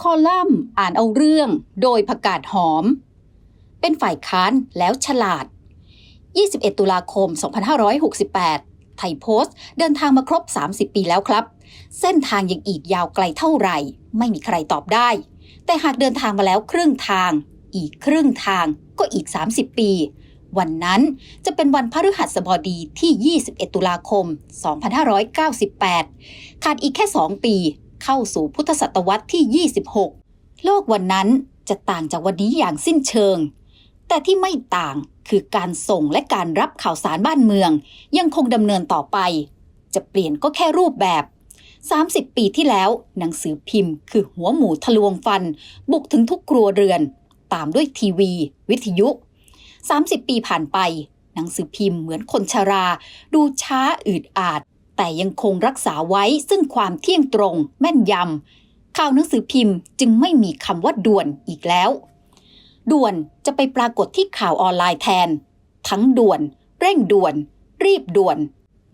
คอลัมน์อ่านเอาเรื่องโดยประกาศหอม เป็นฝ่ายค้านแล้วฉลาด 21 ตุลาคม 2568 ไทยโพสต์เดินทางมาครบ 30 ปีแล้วครับ เส้นทางยังอีกยาวไกลเท่าไหร่ ไม่มีใครตอบได้ แต่หากเดินทางมาแล้วครึ่งทาง อีกครึ่งทางก็อีก 30 ปี วันนั้นจะเป็นวันพฤหัสบดีที่ 21 ตุลาคม 2598 ขาดอีกแค่ 2 ปี เข้าสู่พุทธศตวรรษที่ 26 โลกวันนั้นจะต่างจากวันนี้อย่างสิ้นเชิง แต่ที่ไม่ต่างคือการส่งและการรับข่าวสารบ้านเมือง ยังคงดำเนินต่อไป จะเปลี่ยนก็แค่รูปแบบ 30 ปีที่แล้ว หนังสือพิมพ์คือหัวหมูทะลวงฟัน บุกถึงทุกครัวเรือน ตามด้วยทีวี วิทยุ 30 ปีผ่านไป หนังสือพิมพ์เหมือนคนชรา ดูช้าอืดอาด แต่ยังคงรักษาไว้ซึ่งความเที่ยงตรง แม่นยำข่าวหนังสือพิมพ์จึงไม่มีคำว่าด่วนอีกแล้ว ด่วนจะไปปรากฏที่ข่าวออนไลน์แทน ทั้งด่วน เร่งด่วน รีบด่วน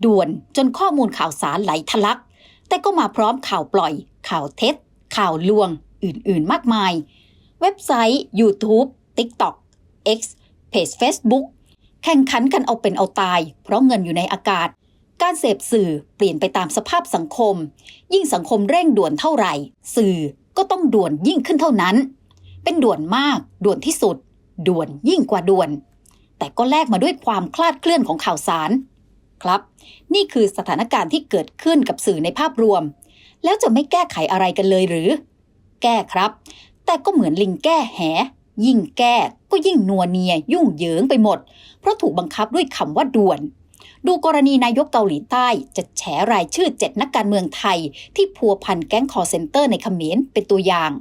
ด่วนจนข้อมูลข่าวสารไหลทะลัก แต่ก็มาพร้อมข่าวปล่อย ข่าวเท็จ ข่าวลวง อื่นๆ มากมาย เว็บไซต์ YouTube TikTok X เพจ Facebook แข่งขันกันเอาเป็นเอาตาย เพราะเงินอยู่ในอากาศ การเสพสื่อเปลี่ยนไปตามสภาพสังคม ยิ่งสังคมเร่งด่วนเท่าไหร่ สื่อก็ต้องด่วนยิ่งขึ้นเท่านั้น เป็นด่วนมาก ด่วนที่สุด ด่วนยิ่งกว่าด่วน แต่ก็แลกมาด้วยความคลาดเคลื่อนของข่าวสาร ครับ นี่คือสถานการณ์ที่เกิดขึ้นกับสื่อในภาพรวม แล้วจะไม่แก้ไขอะไรกันเลยหรือ แก้ครับ แต่ก็เหมือนลิงแก้แหยิ่งแก้ก็ยิ่งนัวเนียยุ่งเหยิงไปหมด เพราะถูกบังคับด้วยคำว่าด่วน ดูกรณีนายกเกาหลีใต้จะแฉรายชื่อเจ็ดนักการเมืองไทย ที่พัวพันแก๊งคอเซ็นเตอร์ในเขมรเป็นตัวอย่าง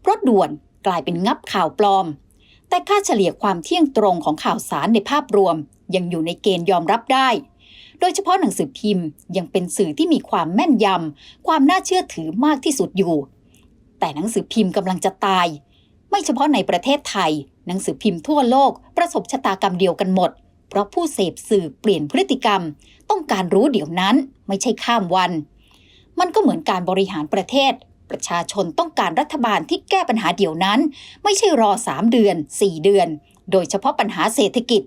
เพราะด่วนกลายเป็นงับข่าวปลอม แต่ค่าเฉลี่ยความเที่ยงตรงของข่าวสารในภาพรวม ยังอยู่ในเกณฑ์ยอมรับได้ โดยเฉพาะหนังสือพิมพ์ ยังเป็นสื่อที่มีความแม่นยำความน่าเชื่อถือมากที่สุดอยู่ แต่หนังสือพิมพ์กำลังจะตาย ไม่เฉพาะในประเทศไทย หนังสือพิมพ์ทั่วโลกประสบชะตากรรมเดียวกันหมด เพราะผู้เสพสื่อเปลี่ยนพฤติกรรม ต้องการรู้เดี๋ยวนั้นไม่ใช่ข้ามวัน มันก็เหมือนการบริหารประเทศ ประชาชนต้องการรัฐบาลที่แก้ปัญหาเดี๋ยวนั้น ไม่ใช่รอ 3 เดือน 4 เดือน โดยเฉพาะปัญหาเศรษฐกิจ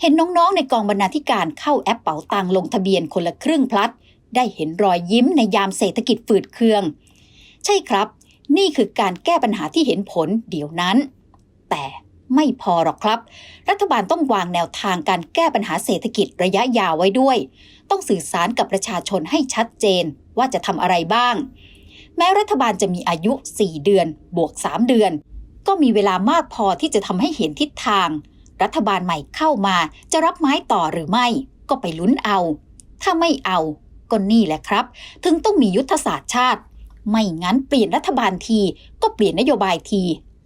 เห็นน้องๆ ในกองบรรณาธิการเข้าแอปเป๋าตังลงทะเบียนคนละครึ่งพลัด ได้เห็นรอยยิ้มในยามเศรษฐกิจฝืดเคือง ใช่ครับ นี่คือการแก้ปัญหาที่เห็นผลเดี๋ยวนั้น แต่ ไม่พอหรอกครับ รัฐบาลต้องวางแนวทางการแก้ปัญหาเศรษฐกิจระยะยาวไว้ด้วย ต้องสื่อสารกับประชาชนให้ชัดเจนว่าจะทำอะไรบ้าง แม้รัฐบาลจะมีอายุ 4 เดือน บวก 3 เดือน ก็มีเวลามากพอที่จะทำให้เห็นทิศทาง รัฐบาลใหม่เข้ามาจะรับไม้ต่อหรือไม่ ก็ไปลุ้นเอา ถ้าไม่เอาก็นี่แหละครับ ถึงต้องมียุทธศาสตร์ชาติ ไม่งั้นเปลี่ยนรัฐบาลทีก็เปลี่ยนนโยบายที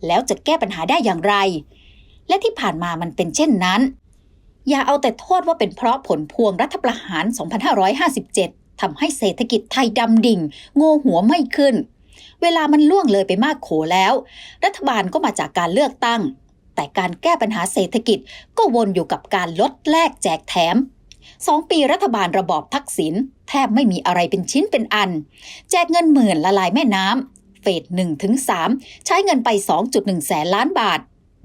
แล้วจะแก้ปัญหาได้อย่างไร และที่ผ่านมามันเป็นเช่นนั้น อย่าเอาแต่โทษว่าเป็นเพราะผลพวงรัฐประหาร 2557 ทำให้เศรษฐกิจไทยดำดิ่ง โงหัวไม่ขึ้น เวลามันล่วงเลยไปมากโขแล้ว รัฐบาลก็มาจากการเลือกตั้ง แต่การแก้ปัญหาเศรษฐกิจก็วนอยู่กับการลดแลกแจกแถมสองปีรัฐบาลระบอบทักษิณแทบไม่มีอะไรเป็นชิ้นเป็นอัน แจกเงินหมื่นละลายแม่น้ำ เฟสหนึ่งถึงสามใช้เงินไป 2.1 แสนล้านบาท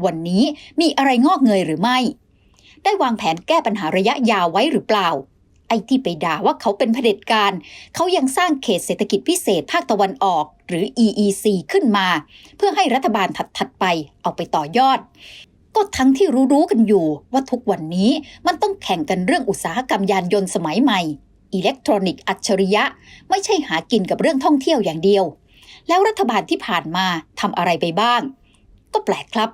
วันนี้มีอะไรงอกเงยหรือไม่ ได้วางแผนแก้ปัญหาระยะยาวไว้หรือเปล่า ไอ้ที่ไปด่าว่าเขาเป็นเผด็จการ เขายังสร้างเขตเศรษฐกิจพิเศษภาคตะวันออก หรือ EEC ขึ้นมา เพื่อให้รัฐบาลถัดๆไปเอาไปต่อยอดก็ทั้งที่รู้ๆกันอยู่ว่าทุกวันนี้มันต้องแข่งกันเรื่องอุตสาหกรรมยานยนต์สมัยใหม่ อิเล็กทรอนิกส์อัจฉริยะ ไม่ใช่หากินกับเรื่องท่องเที่ยวอย่างเดียว แล้วรัฐบาลที่ผ่านมาทำอะไรไปบ้าง ก็แปลกครับ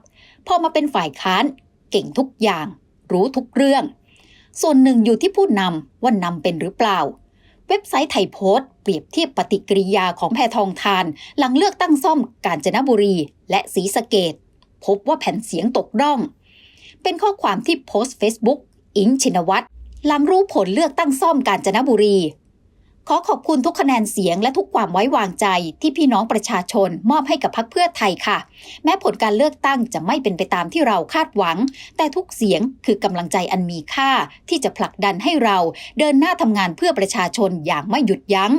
พอมาเป็นฝ่ายค้านเก่งทุกอย่าง รู้ทุกเรื่อง ส่วนหนึ่งอยู่ที่ผู้นำว่านำเป็นหรือเปล่า เว็บไซต์ไทยโพสต์เปรียบเทียบปฏิกิริยาของแพทองทาน หลังเลือกตั้งซ่อมกาญจนบุรี และศรีสะเกดพบว่าแผ่นเสียงตกร่อง เป็นข้อความที่โพสต์ Facebook อิงชินวัตรหลังรู้ผลเลือกตั้งซ่อมกาญจนบุรี ขอขอบคุณทุกคะแนนเสียงและทุกความไว้วางใจที่พี่น้องประชาชนมอบให้กับพรรคเพื่อไทยค่ะ แม้ผลการเลือกตั้งจะไม่เป็นไปตามที่เราคาดหวัง แต่ทุกเสียงคือกำลังใจอันมีค่าที่จะผลักดันให้เราเดินหน้าทำงานเพื่อประชาชนอย่างไม่หยุดยัง้ง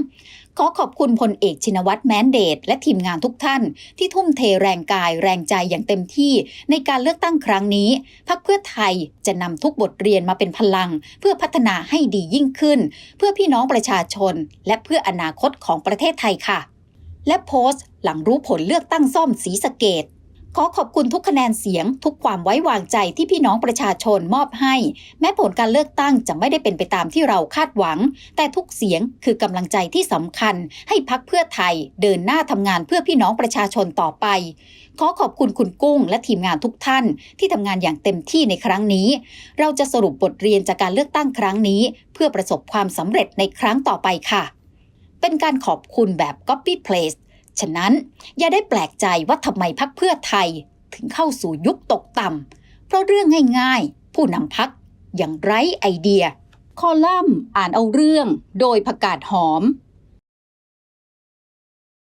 ขอขอบคุณพลเอกชินวัตรแมนเดตและทีมงานทุกท่าน ที่ทุ่มเทแรงกายแรงใจอย่างเต็มที่ ในการเลือกตั้งครั้งนี้พักเพื่อไทยจะนำทุกบทเรียนมาเป็นพลัง เพื่อพัฒนาให้ดียิ่งขึ้น เพื่อพี่น้องประชาชน และเพื่ออนาคตของประเทศไทยค่ะ และโพสต์หลังรู้ผลเลือกตั้งซ่อมสีสเกต ขอขอบคุณทุกคะแนนเสียง ทุกความไว้วางใจที่พี่น้องประชาชนมอบให้ แม้ผลการเลือกตั้งจะไม่ได้เป็นไปตามที่เราคาดหวัง แต่ทุกเสียงคือกำลังใจที่สำคัญ ให้พักเพื่อไทยเดินหน้าทำงานเพื่อพี่น้องประชาชนต่อไป ขอขอบคุณคุณกุ้ง และทีมงานทุกท่าน ที่ทำงานอย่างเต็มที่ในครั้งนี้ เราจะสรุปบทเรียนจากการเลือกตั้งครั้งนี้ เพื่อประสบความสำเร็จในครั้งต่อไปค่ะ เป็นการขอบคุณแบบ copy paste ฉะนั้นอย่าได้แปลกใจว่าทำไมพักเพื่อไทยถึงเข้าสู่ยุคตกต่ำเพราะเรื่องง่ายๆ ผู้นำพักยังไร้ไอเดีย คอลัมน์อ่านเอาเรื่อง โดยประกาศหอม